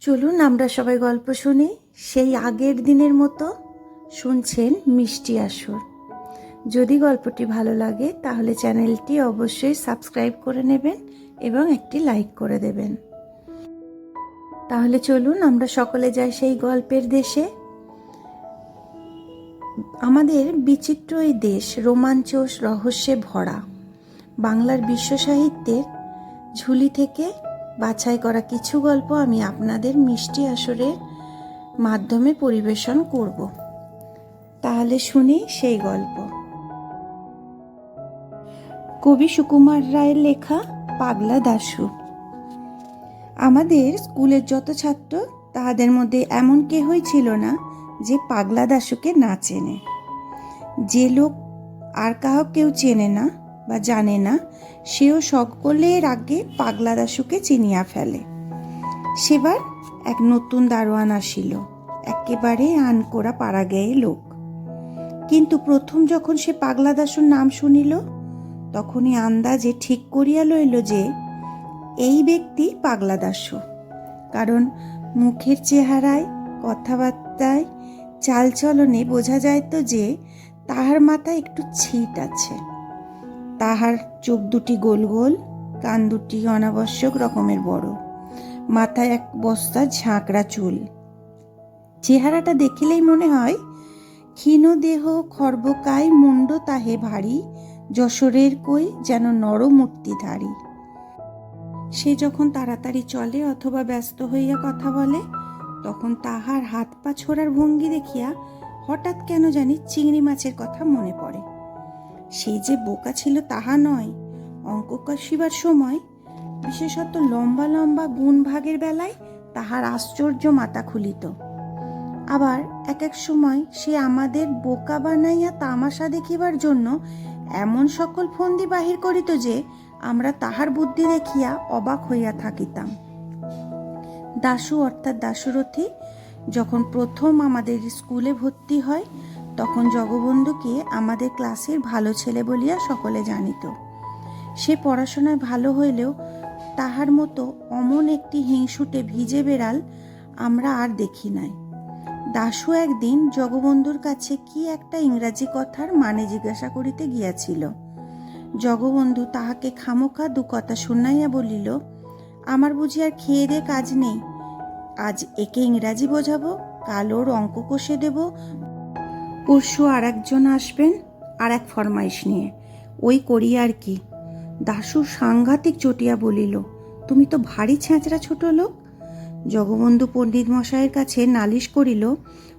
চলুন আমরা সবাই গল্প শুনি সেই আগের দিনের মতো শুনছেন মিষ্টি আসর। যদি গল্পটি ভালো লাগে, তাহলে চ্যানেলটি অবশ্যই সাবস্ক্রাইব করে নেবেন এবং একটি লাইক করে দেবেন। তাহলে চলুন আমরা সকলে যাই সেই গল্পের দেশে। আমাদের বিচিত্র এই দেশ, রোমাঞ্চ রহস্যে ভরা। বাংলার বিশ্ব সাহিত্যের ঝুলি থেকে বাছাই করা কিছু গল্প আমি আপনাদের মিষ্টি আসরের মাধ্যমে পরিবেশন করব। তাহলে শুনি সেই গল্প। কবি সুকুমার রায়ের লেখা পাগলা দাশু। আমাদের স্কুলের যত ছাত্র, তাহাদের মধ্যে এমন কেহই ছিল না যে পাগলা দাশুকে না চেনে। যে লোক আর কাহ কেউ চেনে না বা জানে না, সেও সকলের আগে পাগলা দাশুকে চিনিয়া ফেলে। সেবার এক নতুন দারোয়ান আসিল, একেবারে আনকোরা পাড়াগাঁয়ে লোক। কিন্তু প্রথম যখন সে পাগলা দাশুর নাম শুনিল, তখনই আন্দাজে ঠিক করিয়া লইল যে, এই ব্যক্তি পাগলা দাসু কারণ মুখের চেহারায়, কথাবার্তায়, চালচলনে বোঝা যায় তো যে, তাহার মাথায় একটু ছিট আছে। তাহার চোখ দুটি গোল গোল, কান দুটি অনাবশ্যক রকমের বড়। মাথায় এক বস্তা ঝাঁকড়া চুল। চেহারাটা দেখিলেই মনে হয়, ক্ষীণ দেহ খর্বকায় মুন্ড তাহে ভারী, যশোরের কই যেন নরমূর্তিধারী। সে যখন তাড়াতাড়ি চলে অথবা ব্যস্ত হইয়া কথা বলে, তখন তাহার হাত পা ছোড়ার ভঙ্গি দেখিয়া হঠাৎ কেন জানি চিংড়ি মাছের কথা মনে পড়ে। সে যে বোকা ছিল তাহা নয়। অঙ্ক কষিবার সময় বিশেষত লম্বা লম্বা গুণ ভাগের বেলায় তাহার আশ্চর্য মাথা খুলিত। আবার এক এক সময় সে আমাদের বোকা বানাইয়া তামাশা দেখিবার জন্য এমন সকল ফন্দি বাহির করিত যে আমরা তাহার বুদ্ধি দেখিয়া অবাক হইয়া থাকিতাম। দাশু অর্থাৎ দাশরথী যখন প্রথম আমাদের স্কুলে ভর্তি হয় তখন জগবন্ধুকে আমাদের ক্লাসের ভালো ছেলে বলিয়া সকলে জানিত। সে পড়াশোনায় ভালো হইলেও তাহার মতো অমন একটি হিংসুটে ভিজে বেড়াল আমরা আর দেখি নাই। দাশু একদিন জগবন্ধুর কাছে কি একটা ইংরাজি কথার মানে জিজ্ঞাসা করিতে গিয়াছিল। জগবন্ধু তাহাকে খামোখা দু কথা শুনাইয়া বলিল, আমার বুঝি আর খেয়ে দে কাজ নেই। আজ একে ইংরাজি বোঝাবো, কাল ওর অঙ্ক কষে দেব পরশু আর একজন আসবেন আর এক ফরমাইশ নিয়ে। ওই করি আর কি। দাশু সাংঘাতিক চটিয়া বলিল, তুমি তো ভারী ছ্যাঁচড়া ছোট লোক? জগবন্ধু পণ্ডিত মশাইয়ের কাছে নালিশ করিল,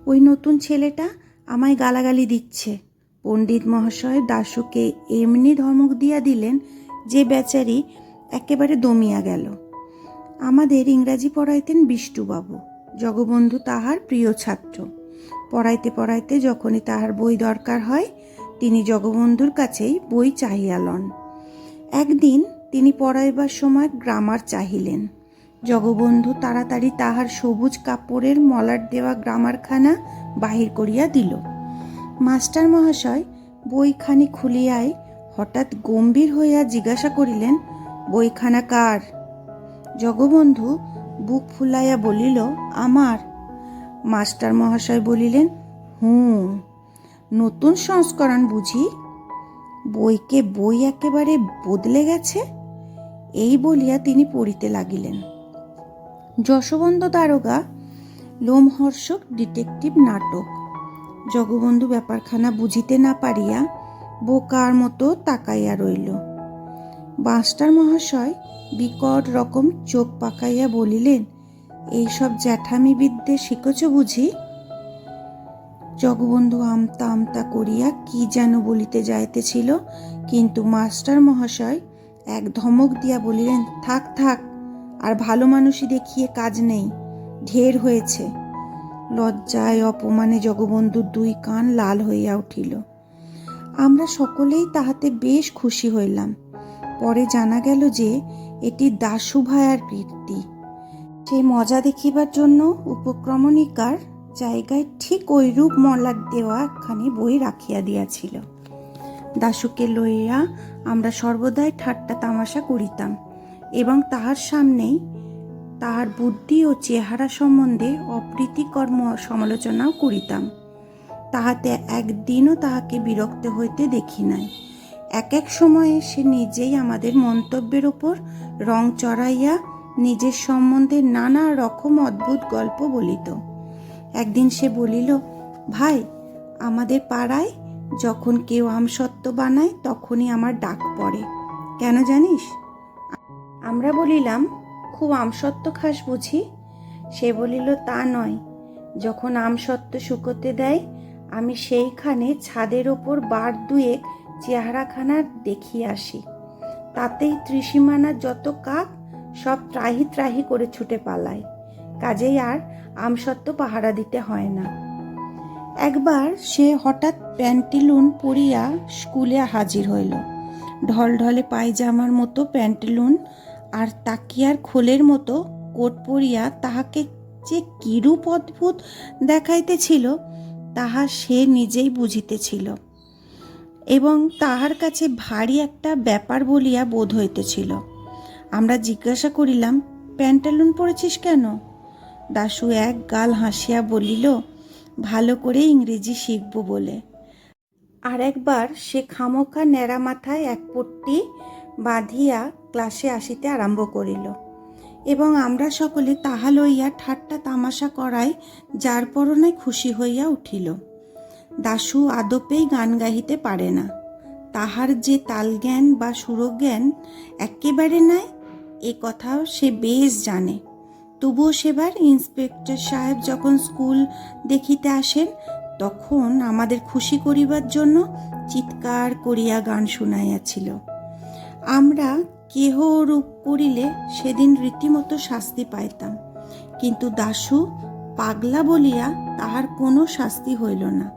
ওই নতুন ছেলেটা আমায় গালাগালি দিচ্ছে। পণ্ডিত মহাশয় দাশুকে এমনি ধমক দিয়া দিলেন যে বেচারি একেবারে দমিয়া গেল। আমাদের ইংরাজি পড়াইতেন বিষ্টুবাবু, জগবন্ধু তাহার প্রিয় ছাত্র। পড়াইতে পড়াইতে যখনই তাহার বই দরকার হয়, তিনি জগবন্ধুর কাছেই বই চাহিয়া লন। একদিন তিনি পড়াইবার সময় গ্রামার চাহিলেন। জগবন্ধু তাড়াতাড়ি তাহার সবুজ কাপড়ের মলার দেওয়া গ্রামারখানা বাহির করিয়া দিল। মাস্টার মহাশয় বইখানি খুলিয়ায় হঠাৎ গম্ভীর হইয়া জিজ্ঞাসা করিলেন, বইখানা কার? জগবন্ধু বুক ফুলাইয়া বলিল, আমার। মাস্টার মহাশয় বলিলেন, হুম, নতুন সংস্করণ বুঝি? বইকে বই একেবারে বদলে গেছে? এই বলিয়া তিনি পড়িতে লাগিলেন। যশবন্ত দারোগা লোমহর্ষক ডিটেকটিভ নাটক। জগবন্ধু ব্যাপারখানা বুঝিতে না পারিয়া বোকার মতো তাকাইয়া রইল। মাস্টার মহাশয় বিকট রকম চোখ পাকাইয়া বলিলেন এইসব জ্যাঠামি বিদ্যে শিখেছ বুঝি? জগবন্ধু আমতা আমতা করিয়া কি যেন বলিতে যাইতেছিল, কিন্তু মাস্টার মহাশয় এক ধমক দিয়া বলিলেন, থাক থাক, আর ভালো মানুষই দেখিয়ে কাজ নেই, ঢের হয়েছে। লজ্জায় অপমানে জগবন্ধুর দুই কান লাল হইয়া উঠিল। আমরা সকলেই তাহাতে বেশ খুশি হইলাম। পরে জানা গেল যে, এটি দাসু ভায়ার কীর্তি। সেই মজা দেখিবার জন্য উপক্রমণিকার জায়গায় ঠিক ওইরূপ মলার দেওয়া একখানি বই রাখিয়া দিয়াছিল। দাশুকে লইয়া আমরা সর্বদাই ঠাট্টা তামাশা করিতাম এবং তাহার সামনেই তাহার বুদ্ধি ও চেহারা সম্বন্ধে অপ্রীতিকর সমালোচনাও করিতাম। তাহাতে একদিনও তাহাকে বিরক্ত হইতে দেখি নাই। এক এক সময়ে সে নিজেই আমাদের মন্তব্যের ওপর রং চড়াইয়া নিজের সম্বন্ধে নানা রকম অদ্ভুত গল্প বলিত। একদিন সে বলিল, ভাই, আমাদের পাড়ায় যখন কেউ আমসত্ত্ব বানায়, তখনই আমার ডাক পড়ে। কেন জানিস? আমরা বলিলাম, খুব আমসত্ত্ব খাস বুঝি? সে বলিল, তা নয়। যখন আমসত্ত্ব শুকোতে দেয়, আমি সেইখানে ছাদের ওপর বার দুয়েক চেহারাখানা দেখিয়ে আসি। তাতেই ত্রিসীমানার যত কাক সব ত্রাহি ত্রাহি করে ছুটে পালায়। কাজেই আর আমসত্ত্ব পাহারা দিতে হয় না। একবার সে হঠাৎ প্যান্টিলুন পরিয়া স্কুলে হাজির হইল। ঢলঢলে পায়জামার মতো প্যান্টিলুন আর তাকিয়ার খোলের মতো কোট পরিয়া তাহাকে যে কিরূপ অদ্ভুত দেখাইতেছিল, তাহা সে নিজেই বুঝিতেছিল এবং তাহার কাছে ভারী একটা ব্যাপার বলিয়া বোধ হইতেছিল। আমরা জিজ্ঞাসা করিলাম, প্যান্টালুন পরেছিস কেন? দাশু এক গাল হাসিয়া বলিল, ভালো করে ইংরেজি শিখব বলে। আর একবার সে খামোকা ন্যাড়া মাথায় এক পট্টি বাঁধিয়া ক্লাসে আসিতে আরম্ভ করিল। এবং আমরা সকলে তাহা লইয়া ঠাট্টা তামাশা করায় যার পরনায় খুশি হইয়া উঠিল। দাশু আদপেই গান গাহিতে পারে না। তাহার যে তালজ্ঞান বা সুরজ্ঞান একেবারে নাই এ কথাও সে বেশ জানে। তবুও সেবার ইন্সপেক্টর সাহেব যখন স্কুল দেখিতে আসেন, তখন আমাদের খুশি করিবার জন্য চিৎকার করিয়া গান শুনাইয়াছিল। আমরা কেহ রূপ করিলে সেদিন রীতিমতো শাস্তি পাইতাম, কিন্তু দাশু পাগলা বলিয়া তাহার কোনো শাস্তি হইল না।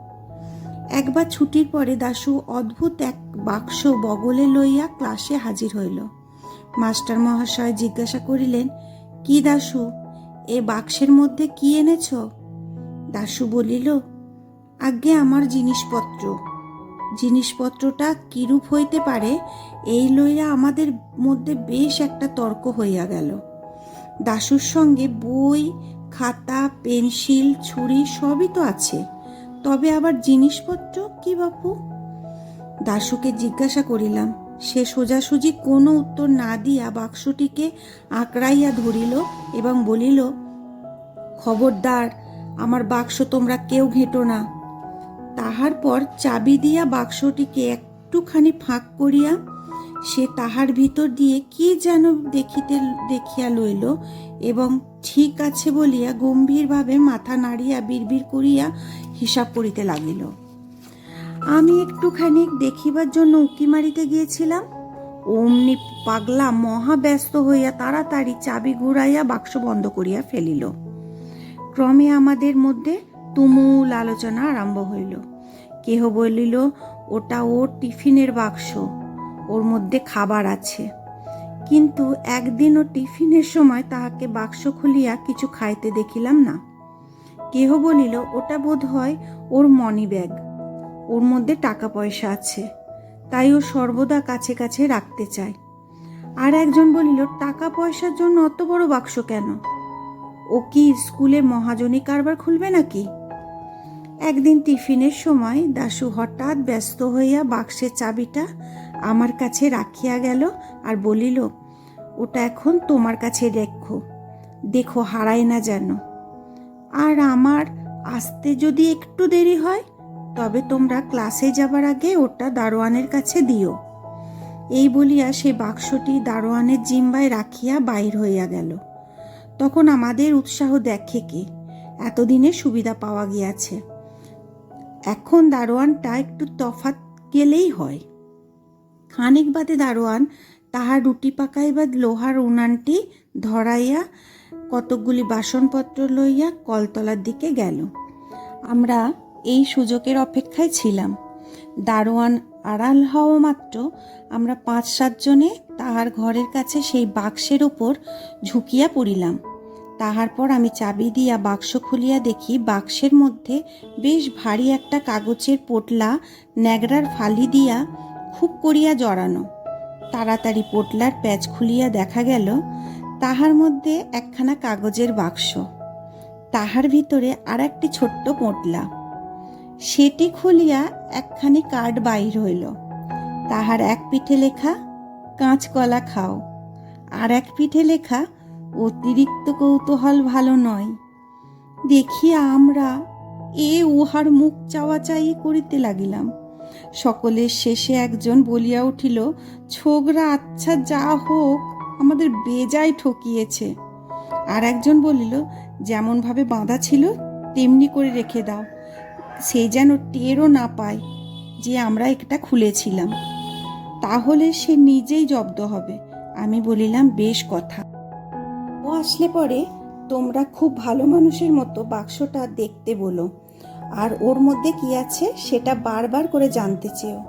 একবার ছুটির পরে দাশু অদ্ভুত এক বাক্স বগলে লইয়া ক্লাসে হাজির হইল। মাস্টার মহাশয় জিজ্ঞাসা করিলেন, কি দাশু এ বাক্সের মধ্যে কি এনেছ? দাশু বলিল, আজ্ঞে আমার জিনিসপত্র। জিনিসপত্রটা কিরূপ হইতে পারে, এই লইয়া আমাদের মধ্যে বেশ একটা তর্ক হইয়া গেল। দাশুর সঙ্গে বই, খাতা, পেন্সিল, ছুরি সবই তো আছে। তবে আবার জিনিসপত্র কি বাপু? দাশুকে জিজ্ঞাসা করিলাম সে সোজাসুজি কোনো উত্তর না দিয়া বাক্সটিকে আঁকড়াইয়া ধরিল এবং বলিল, খবরদার, আমার বাক্স তোমরা কেউ ঘেঁটো না। তাহার পর চাবি দিয়া বাক্সটিকে একটুখানি ফাঁক করিয়া সে তাহার ভিতর দিয়ে কি যেন দেখিতে, দেখিয়া লইল এবং ঠিক আছে বলিয়া গম্ভীরভাবে মাথা নাড়িয়া বিড়বিড় করিয়া হিসাব করিতে লাগিল। আমি একটুখানি দেখিবার জন্য উকি মারিতে গিয়েছিলাম। অমনি পাগলা মহা ব্যস্ত হইয়া তাড়াতাড়ি চাবি ঘুরাইয়া বাক্স বন্ধ করিয়া ফেলিল। ক্রমে আমাদের মধ্যে তুমুল আলোচনা আরম্ভ হইল। কেহ বলিল, ওটা ওর টিফিনের বাক্স, ওর মধ্যে খাবার আছে। কিন্তু একদিনও টিফিনের সময় তাহাকে বাক্স খুলিয়া কিছু খাইতে দেখিলাম না। কেহ বলিল, ওটা বোধ হয় ওর মনি ব্যাগ ওর মধ্যে টাকা পয়সা আছে, তাই ও সর্বদা কাছে কাছে রাখতে চায়। আর একজন বলিল, টাকা পয়সার জন্য অত বড় বাক্স কেন? ও কি স্কুলে মহাজনী কারবার খুলবে নাকি? একদিন টিফিনের সময় দাশু হঠাৎ ব্যস্ত হইয়া বাক্সের চাবিটা আমার কাছে রাখিয়া গেল আর বলিল, ওটা এখন তোমার কাছে রেখো, দেখো হারায় না যেন। আর আমার আসতে যদি একটু দেরি হয় তবে তোমরা ক্লাসে যাবার আগে ওটা দারোয়ানের কাছে দিও। এই বলিয়া সে বাক্সটি দারোয়ানের জিম্বায় রাখিয়া বাইর হইয়া গেল। তখন আমাদের উৎসাহ দেখে কে? এতদিনে সুবিধা পাওয়া গিয়াছে। এখন দারোয়ানটা একটু তফাত গেলেই হয়। খানিক বাদে দারোয়ান তাহার রুটি পাকাইবার লোহার উনানটি ধরাইয়া কতকগুলি বাসনপত্র লইয়া কলতলার দিকে গেল। আমরা এই সুযোগের অপেক্ষায় ছিলাম। দারোয়ান আড়াল হওয়া মাত্র আমরা পাঁচ সাতজনে তাহার ঘরের কাছে সেই বাক্সের ওপর ঝুঁকিয়া পড়িলাম। তাহার পর আমি চাবি দিয়া বাক্স খুলিয়া দেখি বাক্সের মধ্যে বেশ ভারী একটা কাগজের পোটলা ন্যাগড়ার ফালি দিয়া খুব করিয়া জড়ানো। তাড়াতাড়ি পোটলার প্যাচ খুলিয়া দেখা গেল তাহার মধ্যে একখানা কাগজের বাক্স। তাহার ভিতরে আর একটি ছোট্ট পোটলা। সেটি খুলিয়া একখানি কার্ড বাইর হইল। তাহার এক পিঠে লেখা কাঁচকলা খাও। আর এক পিঠে লেখা, অতিরিক্ত কৌতূহল ভালো নয়। দেখিয়া আমরা এ উহার মুখ চাওয়া চাই করিতে লাগিলাম। সকলের শেষে একজন বলিয়া উঠিল ছোকরা আচ্ছা যা হোক, আমাদের বেজায় ঠকিয়েছে। আর একজন বলিল, যেমনভাবে বাঁধা ছিল, তেমনি করে রেখে দাও। সে যেন টেরও না পায় যে আমরা এটা খুলেছিলাম। তাহলে সে নিজেই জব্দ হবে, আমি বলিলাম, বেশ কথা। ও আসলে পরে, তোমরা খুব ভালো মানুষের মতো বাক্সটা দেখতে বলো, আর ওর মধ্যে কি আছে সেটা বারবার করে জানতে চেও।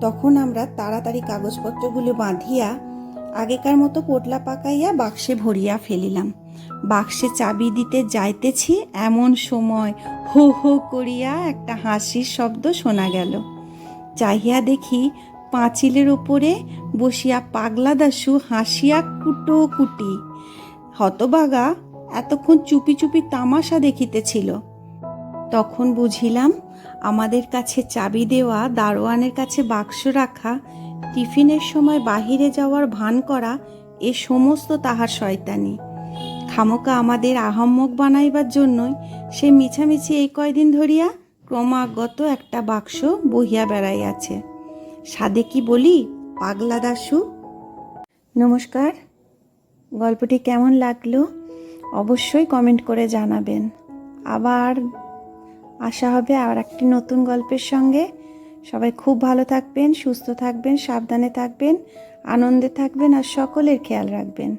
তখন আমরা তাড়াতাড়ি কাগজপত্রগুলো বাঁধিয়া আগেকার মতো পোটলা পাকাইয়া বাক্সে ভরিয়া ফেলিলাম। বাক্সে চাবি দিতে যাইতেছি, এমন সময় হো হো করিয়া একটা হাসির শব্দ শোনা গেল। চাহিয়া দেখি পাঁচিলের ওপরে বসিয়া পাগলা দাশু হাসিয়া কুটো কুটি। হতবাগা এতক্ষণ চুপি চুপি তামাশা দেখিতেছিল। তখন বুঝিলাম আমাদের কাছে চাবি দেওয়া, দারোয়ানের কাছে বাক্স রাখা, টিফিনের সময় বাহিরে যাওয়ার ভান করা, এ সমস্ত তাহার শয়তানি। খামোকা আমাদের আহম্মক বানাইবার জন্যই সে মিছামিছি এই কয়দিন ধরিয়া ক্রমাগত একটা বাক্স বহিয়া বেড়াইয়াছে। সাদে কি বলি, পাগলা দাসু নমস্কার, গল্পটি কেমন লাগল অবশ্যই কমেন্ট করে জানাবেন। আবার আশা হবে আর একটি নতুন গল্পের সঙ্গে। সবাই খুব ভালো থাকবেন, সুস্থ থাকবেন, সাবধানে থাকবেন, আনন্দে থাকবেন আর সকলের খেয়াল রাখবেন।